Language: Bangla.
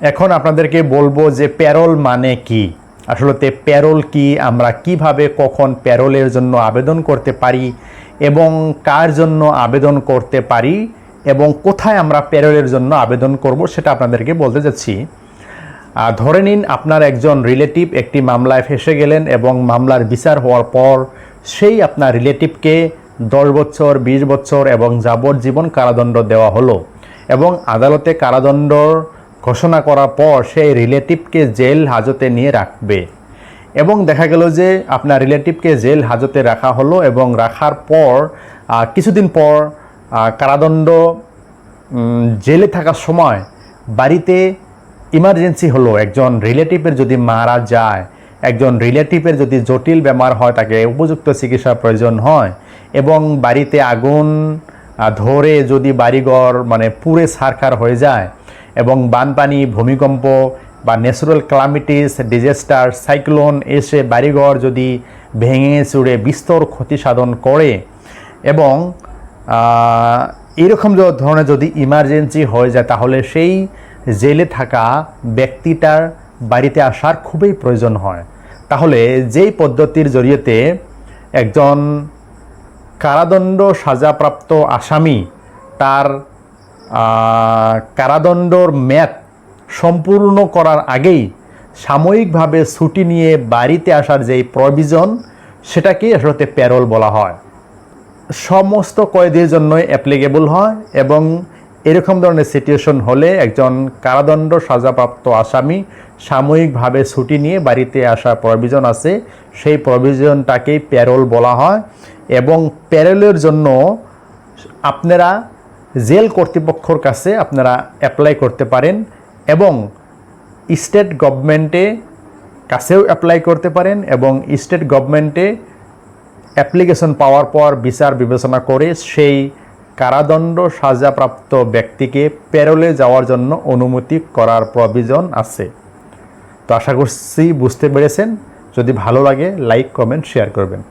এখন আপনাদেরকে বলব যে প্যারোল মানে কি? আসলে প্যারোল কি? আমরা কীভাবে কখন প্যারোলের জন্য আবেদন করতে পারি? এবং কার জন্য আবেদন করতে পারি? এবং কোথায় আমরা প্যারোলের জন্য আবেদন করব সেটা আপনাদেরকে বলতে যাচ্ছি। ধরে নিন আপনার একজন রিলেটিভ একটি মামলায় ফেসে গেলেন এবং মামলার বিচার হওয়ার পর সেই আপনার রিলেটিভকে দশ বছর, বিশ বছর এবং যাবজ্জীবন কারাদণ্ড দেওয়া হলো এবং আদালতে কারাদণ্ড ঘোষণা করার পর সেই রিলেটিভকে জেল হাজতে নিয়ে রাখবে। এবং দেখা গেল যে আপনার রিলেটিভকে জেল হাজতে রাখা হলো এবং রাখার পর কিছুদিন পর কারাদণ্ড জেলে থাকার সময় বাড়িতে ইমার্জেন্সি হলো। একজন রিলেটিভের যদি মারা যায়, একজন রিলেটিভের যদি জটিল বেমার হয়, তাকে উপযুক্ত চিকিৎসার প্রয়োজন হয় এবং বাড়িতে আগুন ধরে যদি বাড়িঘর মানে পুরে সারখার হয়ে যায় এবং বানপানি, ভূমিকম্প বা ন্যাচারাল ক্লামিটিস ডিজাস্টার সাইক্লোন এসে বাড়িঘর যদি ভেঙে চুড়ে বিস্তর ক্ষতি সাধন করে এবং এরকম ধরনের যদি ইমার্জেন্সি হয়ে যায়, তাহলে সেই জেলে থাকা ব্যক্তিটার বাড়িতে আসার খুবই প্রয়োজন হয়। তাহলে যেই পদ্ধতির জড়িয়েতে একজন কারাদণ্ড সাজাপ্রাপ্ত আসামি তার কারাদণ্ডর মেয়াদ সম্পূর্ণ করার আগেই সাময়িকভাবে ছুটি নিয়ে বাড়িতে আসার যেই প্রভিজন সেটাকেই আসলে প্যারোল বলা হয়। সমস্ত কয়েদির জন্যই অ্যাপ্লিকেবল হয় এবং এরকম ধরনের সিচুয়েশন হলে একজন কারাদণ্ড সাজাপ্রাপ্ত আসামি সাময়িকভাবে ছুটি নিয়ে বাড়িতে আসার প্রভিজন আছে, সেই প্রভিজনটাকেই প্যারোল বলা হয় এবং প্যারোলের জন্য আপনারা জেল কর্তৃপক্ষর কাছে আপনারা অ্যাপ্লাই করতে পারেন এবং স্টেট গভর্নমেন্টে কাছেও অ্যাপ্লাই করতে পারেন এবং স্টেট গভর্নমেন্টে অ্যাপ্লিকেশন পাওয়ার পর বিচার বিবেচনা করে সেই কারাদণ্ড সাজাপ্রাপ্ত ব্যক্তিকে প্যারোলে যাওয়ার জন্য অনুমতি করার প্রভিজন আছে। তো আশা করছি বুঝতে পেরেছেন। যদি ভালো লাগে লাইক কমেন্ট শেয়ার করবেন।